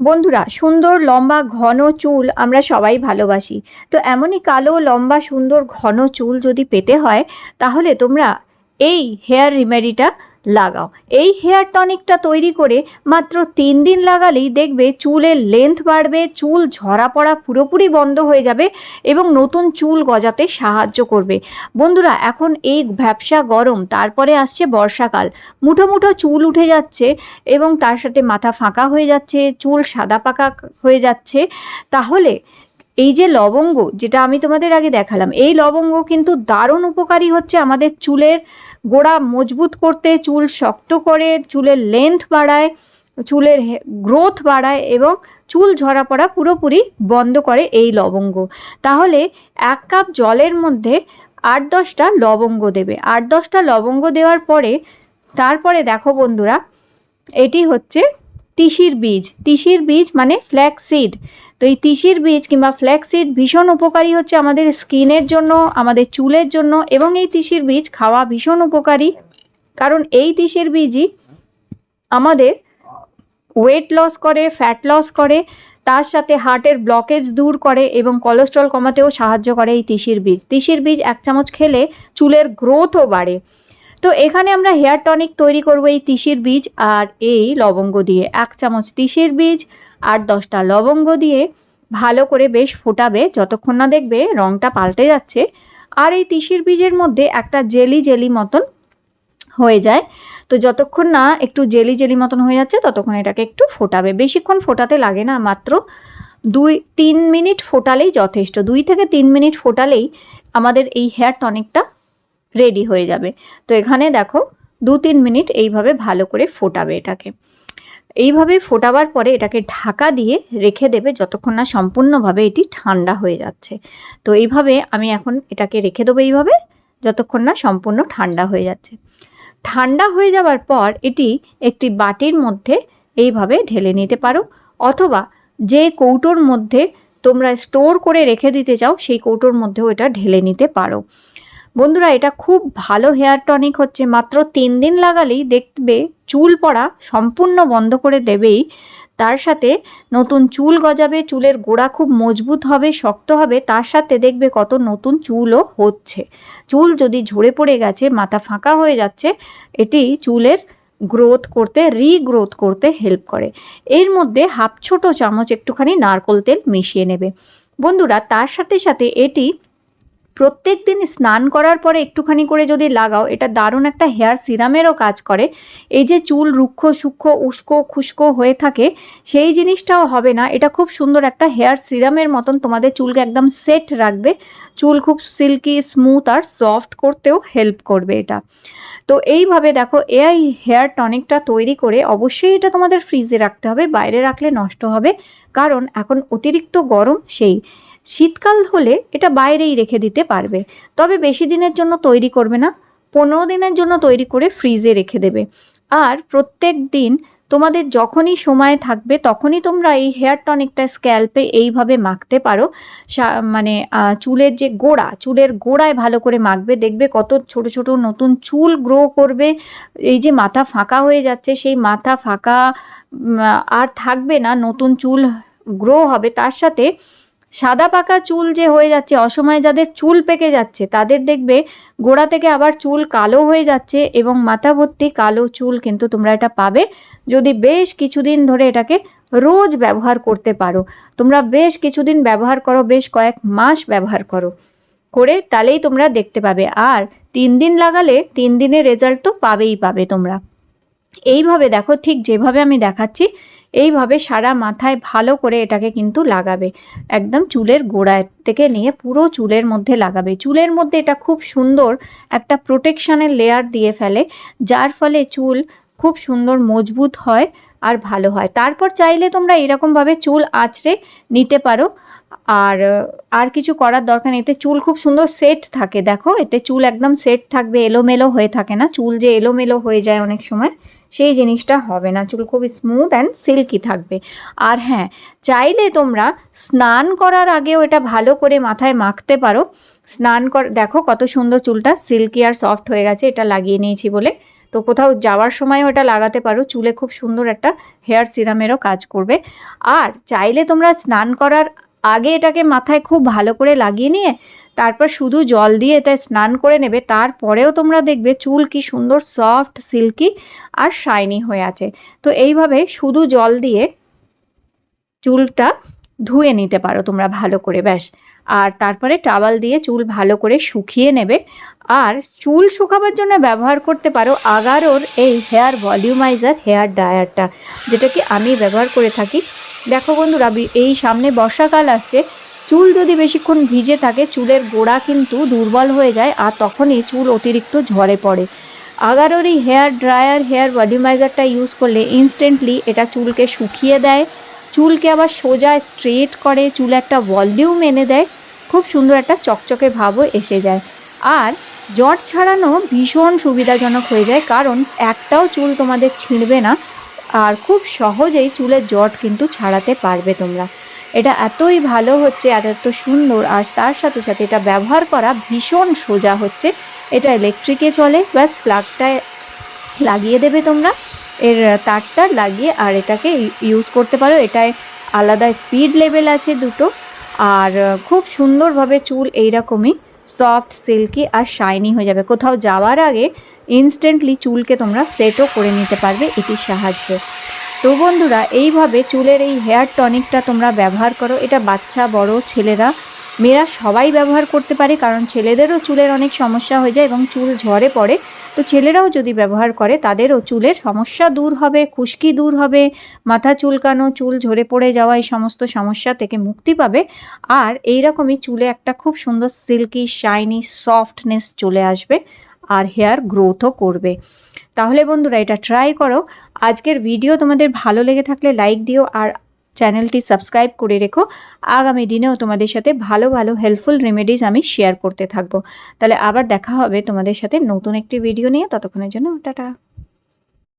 বন্ধুরা, সুন্দর, লম্বা, ঘন চুল আমরা সবাই ভালোবাসি। তো এমনই কালো, লম্বা, সুন্দর, ঘন চুল যদি পেতে হয়, তাহলে তোমরা এই হেয়ার রিমেডিটা লাগাও। এই হেয়ার টনিকটা তৈরি করে মাত্র তিন দিন লাগালেই দেখবে চুলের লেন্থ বাড়বে, চুল ঝরা পড়া পুরোপুরি বন্ধ হয়ে যাবে এবং নতুন চুল গজাতে সাহায্য করবে। বন্ধুরা, এখন এই ব্যবসা গরম, তারপরে আসছে বর্ষাকাল। মুঠো মুঠো চুল উঠে যাচ্ছে এবং তার সাথে মাথা ফাঁকা হয়ে যাচ্ছে, চুল সাদা পাকা হয়ে যাচ্ছে। তাহলে এই যে লবঙ্গ, যেটা আমি তোমাদের আগে দেখালাম, এই লবঙ্গ কিন্তু দারুণ উপকারী হচ্ছে আমাদের চুলের গোড়া মজবুত করতে, চুল শক্ত করে, চুলের লেন্থ বাড়ায়, চুলের গ্রোথ বাড়ায় এবং চুল ঝরা পড়া পুরোপুরি বন্ধ করে এই লবঙ্গ। তাহলে এক কাপ জলের মধ্যে আট দশটা লবঙ্গ দেবে। আট দশটা লবঙ্গ দেওয়ার পরে, তারপরে দেখো বন্ধুরা, এটি হচ্ছে তিসির বীজ। তিসির বীজ মানে ফ্ল্যাক্স সিড তো এই তিসির বীজ কিংবা ফ্ল্যাক্স সিড ভীষণ উপকারী হচ্ছে আমাদের স্কিনের জন্য, আমাদের চুলের জন্য এবং এই তিসির বীজ খাওয়া ভীষণ উপকারী। কারণ এই তিসির বীজই আমাদের ওয়েট লস করে ফ্যাট লস করে, তার সাথে হার্টের ব্লকেজ দূর করে এবং কোলেস্ট্রল কমাতেও সাহায্য করে এই তিসির বীজ। তিসির বীজ এক চামচ খেলে চুলের গ্রোথও বাড়ে। তো এখানে আমরা হেয়ার টনিক তৈরি করব এই তিসির বীজ আর এই লবঙ্গ দিয়ে। এক চামচ তিসির বীজ আর দশটা লবঙ্গ দিয়ে ভালো করে বেশ ফোটাবে, যতক্ষণ না দেখবে রঙটা পাল্টে যাচ্ছে। আর এই তিসির বীজের মধ্যে একটা জেলি জেলি মতন হয়ে যায়। তো যতক্ষণ না একটু জেলি জেলি মতন হয়ে যাচ্ছে, ততক্ষণ এটাকে একটু ফোটাবে। বেশিক্ষণ ফোটাতে লাগে না, মাত্র দুই, তিন মিনিট ফোটালেই যথেষ্ট। দুই থেকে তিন মিনিট ফোটালেই আমাদের এই হেয়ার টনিকটা রেডি হয়ে যাবে। তো এখানে দেখো দু তিন মিনিট এইভাবে ভালো করে ফোটাবে এটাকে। এইভাবে ফোটাবার পরে এটাকে ঢাকা দিয়ে রেখে দেবে যতক্ষণ না সম্পূর্ণভাবে এটি ঠান্ডা হয়ে যাচ্ছে। তো এইভাবে আমি এখন এটাকে রেখে দেবো এইভাবে যতক্ষণ না সম্পূর্ণ ঠান্ডা হয়ে যাচ্ছে। ঠান্ডা হয়ে যাওয়ার পর এটি একটি বাটির মধ্যে এইভাবে ঢেলে নিতে পারো অথবা যে কৌটোর মধ্যে তোমরা স্টোর করে রেখে দিতে চাও সেই কৌটোর মধ্যেও এটা ঢেলে নিতে পারো। বন্ধুরা, এটা খুব ভালো হেয়ার টনিক হচ্ছে। মাত্র তিন দিন লাগালেই দেখবে চুল পড়া সম্পূর্ণ বন্ধ করে দেবেই। তার সাথে নতুন চুল গজাবে, চুলের গোড়া খুব মজবুত হবে, শক্ত হবে। তার সাথে দেখবে কত নতুন চুলও হচ্ছে। চুল যদি ঝরে পড়ে গেছে, মাথা ফাঁকা হয়ে যাচ্ছে, এটি চুলের গ্রোথ করতে, রিগ্রোথ করতে হেল্প করে। এর মধ্যে হাফ ছোট চামচ একটুখানি নারকোল তেল মিশিয়ে নেবে। বন্ধুরা, তার সাথে সাথে এটি প্রত্যেক দিন স্নান করার পরে একটুখানি করে যদি লাগাও, এটা দারুণ একটা হেয়ার সিরামেরও কাজ করে। এই যে চুল রুক্ষ, সূক্ষ্ম, উস্কো, খুস্কো হয়ে থাকে, সেই জিনিসটাও হবে না। এটা খুব সুন্দর একটা হেয়ার সিরামের মতন তোমাদের চুলকে একদম সেট রাখবে। চুল খুব সিল্কি, স্মুথ আর সফট করতেও হেল্প করবে এটা। তো এইভাবে দেখো, এআই হেয়ার টনিকটা তৈরি করে অবশ্যই এটা তোমাদের ফ্রিজে রাখতে হবে, বাইরে রাখলে নষ্ট হবে। কারণ এখন অতিরিক্ত গরম সেই। শীতকাল হলে এটা বাইরেই রেখে দিতে পারবে। তবে বেশি দিনের জন্য তৈরি করবে না, পনেরো দিনের জন্য তৈরি করে ফ্রিজে রেখে দেবে। আর প্রত্যেক দিন তোমাদের যখনই সময় থাকবে, তখনই তোমরা এই হেয়ার টনিকটা স্ক্যাল্পে এইভাবে মাখতে পারো। মানে চুলের যে গোড়া, চুলের গোড়ায় ভালো করে মাখবে, দেখবে কত ছোট ছোট নতুন চুল গ্রো করবে। এই যে মাথা ফাঁকা হয়ে যাচ্ছে, সেই মাথা ফাঁকা আর থাকবে না, নতুন চুল গ্রো হবে। তার সাথে সাদা পাকা চুল যে হয়ে যাচ্ছে, অসময়ে যাদের চুল পেকে যাচ্ছে, তাদের দেখবে গোড়া থেকে আবার চুল কালো হয়ে যাচ্ছে এবং মাথা ভর্তি কালো চুল কিন্তু তোমরা এটা পাবে যদি বেশ কিছুদিন ধরে এটাকে রোজ ব্যবহার করতে পারো। তোমরা বেশ কিছুদিন ব্যবহার করো, বেশ কয়েক মাস ব্যবহার করো। করে তাহলেই তোমরা দেখতে পাবে। আর তিন দিন লাগালে তিন দিনের রেজাল্ট তো পাবেই পাবে তোমরা। এইভাবে দেখো, ঠিক যেভাবে আমি দেখাচ্ছি এইভাবে সারা মাথায় ভালো করে এটাকে কিন্তু লাগাবে। একদম চুলের গোড়ায় থেকে নিয়ে পুরো চুলের মধ্যে লাগাবে। চুলের মধ্যে এটা খুব সুন্দর একটা প্রোটেকশানের লেয়ার দিয়ে ফেলে, যার ফলে চুল খুব সুন্দর মজবুত হয় আর ভালো হয়। তারপর চাইলে তোমরা এরকমভাবে চুল আঁচড়ে নিতে পারো। আর আর কিছু করার দরকার নেই। এতে চুল খুব সুন্দর সেট থাকে। দেখো, এতে চুল একদম সেট থাকবে, এলোমেলো হয়ে থাকে না। চুল যে এলোমেলো হয়ে যায় অনেক সময়। সেই জিনিসটা হবে না। চুল খুব স্মুথ অ্যান্ড সিল্কি থাকবে। আর হ্যাঁ চাইলে তোমরা স্নান করার আগেও এটা ভালো করে মাথায় মাখতে পারো। স্নান কর দেখো কত সুন্দর চুলটা সিল্কি আর সফট হয়ে গেছে, এটা লাগিয়ে নিয়েছি বলে। তো কোথাও যাওয়ার সময় ওটা লাগাতে পারো। চুলে খুব সুন্দর একটা হেয়ার সিরামেরও কাজ করবে। আর চাইলে তোমরা স্নান করার আগে এটাকে মাথায় খুব ভালো করে লাগিয়ে নিয়ে তারপর শুধু জল দিয়ে এটা স্নান করে নেবে, তারপরেও তোমরা দেখবে চুল কি সুন্দর সফট সিল্কি আর শাইনি হয়ে আছে। তো এইভাবে শুধু জল দিয়ে চুলটা ধুয়ে নিতে পারো তোমরা ভালো করে, ব্যাস। আর তারপরে টাওয়াল দিয়ে চুল ভালো করে শুকিয়ে নেবে। আর চুল শুকাবার জন্য ব্যবহার করতে পারো আগারোর এই হেয়ার ভলিউমাইজার, হেয়ার ড্রায়ারটা, যেটাকে আমি ব্যবহার করে থাকি। দেখো বন্ধুরা, এই সামনে বর্ষাকাল আসছে চুল যদি বেশিক্ষণ ভিজে থাকে, চুলের গোড়া কিন্তু দুর্বল হয়ে যায় আর তখনই চুল অতিরিক্ত ঝরে পড়ে। আগারোর এই হেয়ার ড্রায়ার, হেয়ার ভলিউমাইজারটা ইউজ করলে ইনস্ট্যান্টলি এটা চুলকে শুকিয়ে দেয়, চুলকে আবার সোজা স্ট্রেট করে, চুলে একটা ভলিউম এনে দেয়, খুব সুন্দর একটা চকচকে ভাবও এসে যায়। আর জট ছাড়ানো ভীষণ সুবিধাজনক হয়ে যায়, কারণ একটাও চুল তোমাদের ছিঁড়বে না, আর খুব সহজেই চুলের জট কিন্তু ছাড়াতে পারবে তোমরা। এটা এতই ভালো হচ্ছে আর এত সুন্দর, আর তার সাথে সাথে এটা ব্যবহার করা ভীষণ সোজা হচ্ছে। এটা ইলেকট্রিকে চলে, ব্যাস প্লাগটায় লাগিয়ে দেবে তোমরা। এর তারটা লাগিয়ে আর এটাকে ইউজ করতে পারো। এটায় আলাদা স্পিড লেভেল আছে দুটো। আর খুব সুন্দরভাবে চুল এইরকমই সফট সিল্কি আর শাইনি হয়ে যাবে। কোথাও যাওয়ার আগে ইনস্ট্যান্টলি চুলকে তোমরা সেটও করে নিতে পারবে, এটির সাহায্যে। তো বন্ধুরা, এইভাবে চুলের এই হেয়ার টনিকটা তোমরা ব্যবহার করো। এটা বাচ্চা, বড় ছেলেরা, মেয়েরা সবাই ব্যবহার করতে পারে, কারণ ছেলেদেরও চুলের অনেক সমস্যা হয়ে যায় এবং চুল ঝরে পড়ে। তো ছেলেরাও যদি ব্যবহার করে, তাদেরও চুলের সমস্যা দূর হবে, খুশকি দূর হবে, মাথা চুলকানো, চুল ঝরে পড়ে যাওয়া, এই সমস্ত সমস্যা থেকে মুক্তি পাবে। আর এই রকমই চুলে একটা খুব সুন্দর সিল্কি শাইনি সফটনেস চলে আসবে, আর হেয়ার গ্রোথও করবে। তাহলে বন্ধুরা এটা ট্রাই করো। আজকের ভিডিও তোমাদের ভালো লেগে থাকলে লাইক দিও আর চ্যানেলটি সাবস্ক্রাইব করে রেখো। আগামী দিনেও তোমাদের সাথে ভালো ভালো হেল্পফুল রেমেডিস আমি শেয়ার করতে থাকব। তাহলে আবার দেখা হবে তোমাদের সাথে নতুন একটি ভিডিও নিয়ে। ততক্ষণের জন্য টাটা।